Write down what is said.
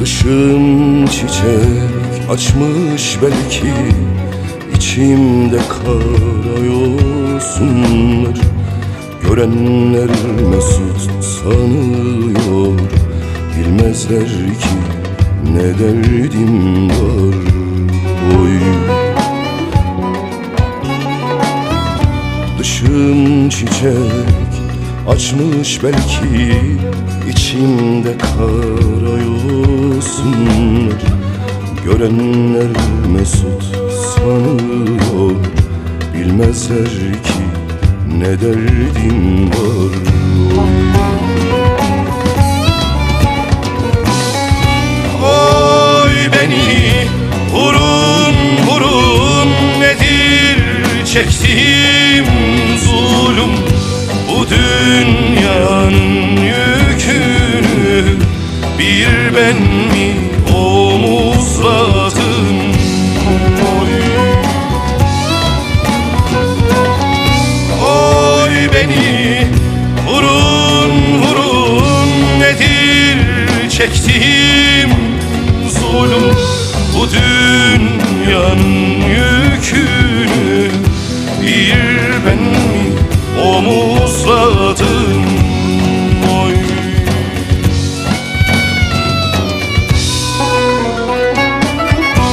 Dışım çiçek açmış belki içimde kara yosunlar Görenler mesut sanıyor Bilmezler ki ne derdim var. Oy. Dışım çiçek açmış belki içimde kara yosunlar Görenler mesut sanıyor. Bilmezler ki ne derdim var. Oy beni vurun vurun nedir çektiğim bir ben mi omuzladın Oy, Oy beni vurun vurun. Nedir çektiğim zulüm bu dünyanın yüzü?